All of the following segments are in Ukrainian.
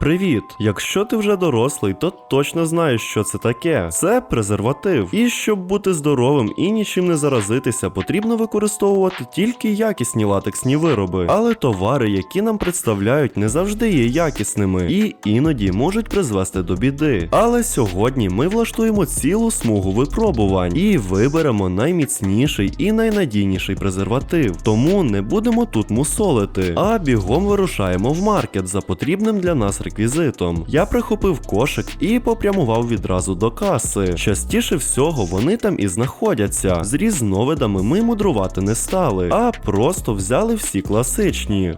Привіт! Якщо ти вже дорослий, то точно знаєш, що це таке. Це презерватив. І щоб бути здоровим і нічим не заразитися, потрібно використовувати тільки якісні латексні вироби. Але товари, які нам представляють, не завжди є якісними і іноді можуть призвести до біди. Але сьогодні ми влаштуємо цілу смугу випробувань і виберемо найміцніший і найнадійніший презерватив. Тому не будемо тут мусолити, а бігом вирушаємо в маркет за потрібним для нас реквізитом. Я прихопив кошик і попрямував відразу до каси. Частіше всього вони там і знаходяться. З різновидами ми мудрувати не стали, а просто взяли всі класичні.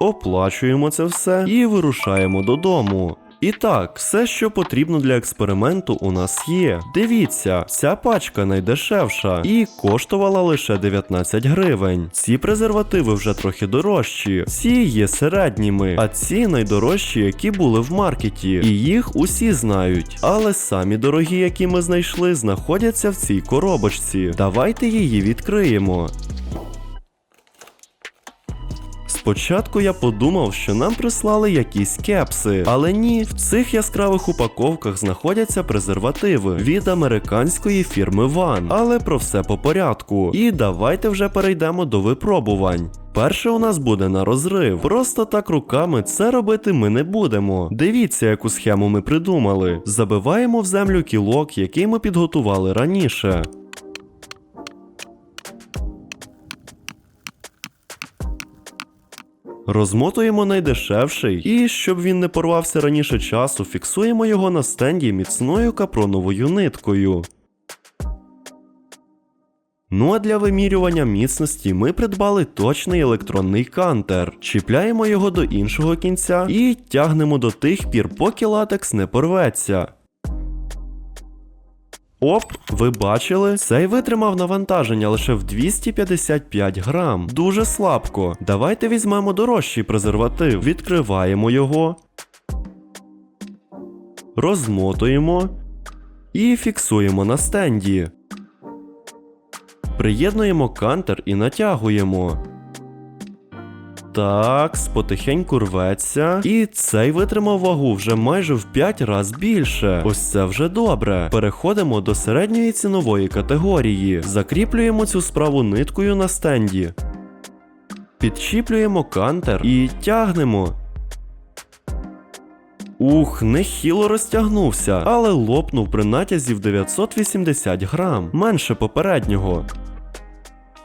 Оплачуємо це все і вирушаємо додому. І так, все, що потрібно для експерименту, у нас є. Дивіться, ця пачка найдешевша і коштувала лише 19 гривень. Ці презервативи вже трохи дорожчі, ці є середніми, а ці найдорожчі, які були в маркеті. І їх усі знають. Але самі дорогі, які ми знайшли, знаходяться в цій коробочці. Давайте її відкриємо. Спочатку я подумав, що нам прислали якісь кепси, але ні, в цих яскравих упаковках знаходяться презервативи від американської фірми Ван. Але про все по порядку. І давайте вже перейдемо до випробувань. Перше у нас буде на розрив. Просто так руками це робити ми не будемо. Дивіться, яку схему ми придумали. Забиваємо в землю кілок, який ми підготували раніше. Розмотуємо найдешевший, і щоб він не порвався раніше часу, фіксуємо його на стенді міцною капроновою ниткою. Ну а для вимірювання міцності ми придбали точний електронний кантер. Чіпляємо його до іншого кінця і тягнемо до тих пір, поки латекс не порветься. Оп, ви бачили? Цей витримав навантаження лише в 255 грам. Дуже слабко. Давайте візьмемо дорожчий презерватив. Відкриваємо його. Розмотуємо і фіксуємо на стенді. Приєднуємо кантер і натягуємо. Так, потихеньку рветься. І цей витримав вагу вже майже в 5 раз більше. Ось це вже добре. Переходимо до середньої цінової категорії. Закріплюємо цю справу ниткою на стенді. Підчіплюємо кантер і тягнемо. Ух, нехило розтягнувся, але лопнув при натязі в 980 грам, менше попереднього.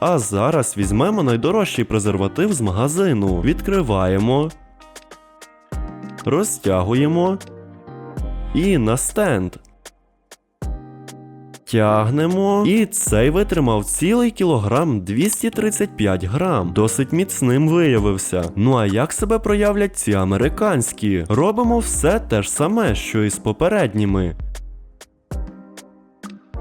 А зараз візьмемо найдорожчий презерватив з магазину. Відкриваємо, розтягуємо і на стенд. Тягнемо, і цей витримав цілий кілограм 235 грам. Досить міцним виявився. Ну а як себе проявлять ці американські? Робимо все те ж саме, що і з попередніми.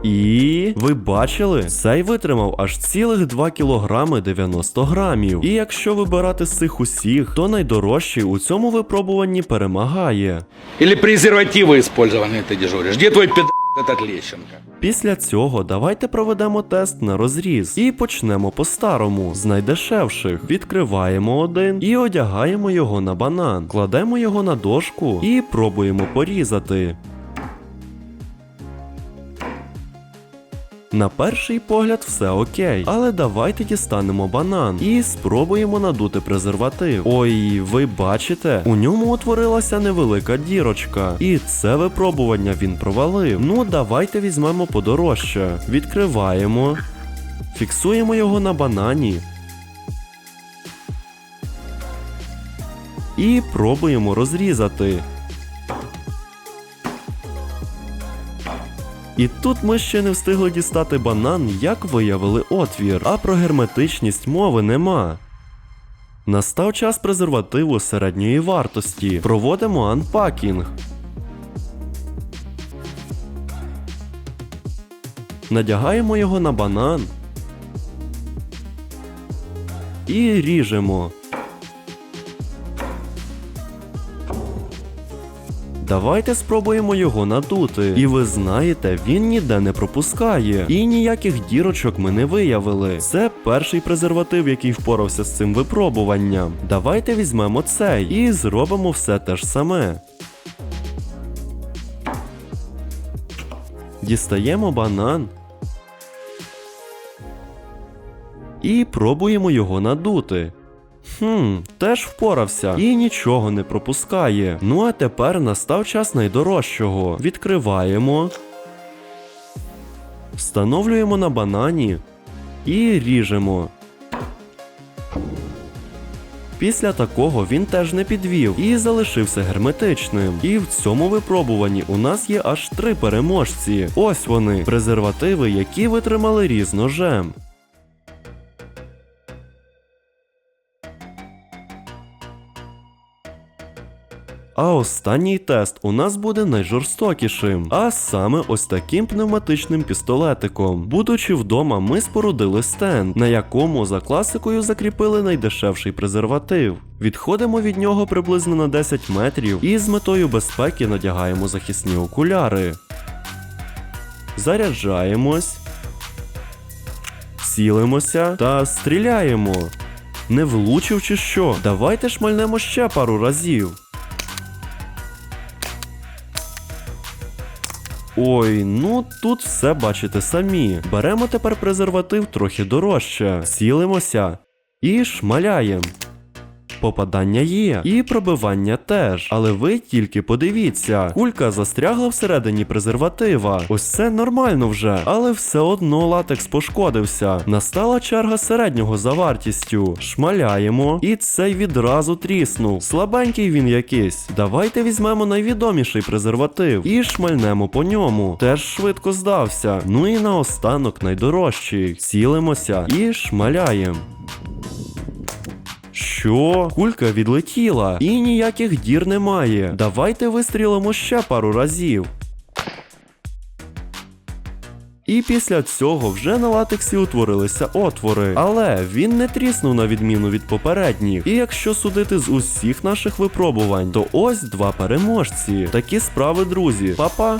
І ви бачили, цей витримав аж цілих 2 кілограми 90 грамів. І якщо вибирати з цих усіх, то найдорожчий у цьому випробуванні перемагає. Или презервативы использованные ты дежуришь. Где твой пид этот Лещенко? Після цього давайте проведемо тест на розріз і почнемо по-старому з найдешевших. Відкриваємо один і одягаємо його на банан, кладемо його на дошку і пробуємо порізати. На перший погляд все окей, але давайте дістанемо банан і спробуємо надути презерватив. Ой, ви бачите, у ньому утворилася невелика дірочка, і це випробування він провалив. Ну, давайте візьмемо подорожче. Відкриваємо, фіксуємо його на банані. І пробуємо розрізати. І тут ми ще не встигли дістати банан, як виявили отвір, а про герметичність мови нема. Настав час презервативу середньої вартості. Проводимо анпакінг. Надягаємо його на банан. І ріжемо. Давайте спробуємо його надути. І ви знаєте, він ніде не пропускає. І ніяких дірочок ми не виявили. Це перший презерватив, який впорався з цим випробуванням. Давайте візьмемо цей і зробимо все те ж саме. Дістаємо банан. І пробуємо його надути. Хм, теж впорався і нічого не пропускає. Ну а тепер настав час найдорожчого. Відкриваємо. Встановлюємо на банані і ріжемо. Після такого він теж не підвів і залишився герметичним. І в цьому випробуванні у нас є аж три переможці. Ось вони, презервативи, які витримали різ ножем. А останній тест у нас буде найжорстокішим, а саме ось таким пневматичним пістолетиком. Будучи вдома, ми спорудили стенд, на якому за класикою закріпили найдешевший презерватив. Відходимо від нього приблизно на 10 метрів і з метою безпеки надягаємо захисні окуляри. Заряджаємось, цілимося та стріляємо. Не влучив чи що? Давайте шмальнемо ще пару разів. Ой, ну тут все бачите самі. Беремо тепер презерватив трохи дорожче, сілимося і шмаляємо. Попадання є, і пробивання теж. Але ви тільки подивіться, кулька застрягла всередині презерватива. Ось це нормально вже, але все одно латекс пошкодився. Настала черга середнього за вартістю. Шмаляємо, і цей відразу тріснув. Слабенький він якийсь. Давайте візьмемо найвідоміший презерватив і шмальнемо по ньому. Теж швидко здався. Ну і наостанок найдорожчий. Цілимося і шмаляємо. Що? Кулька відлетіла, і ніяких дір немає. Давайте вистрілимо ще пару разів. І після цього вже на латексі утворилися отвори. Але він не тріснув на відміну від попередніх. І якщо судити з усіх наших випробувань, то ось два переможці. Такі справи, друзі. Па-па!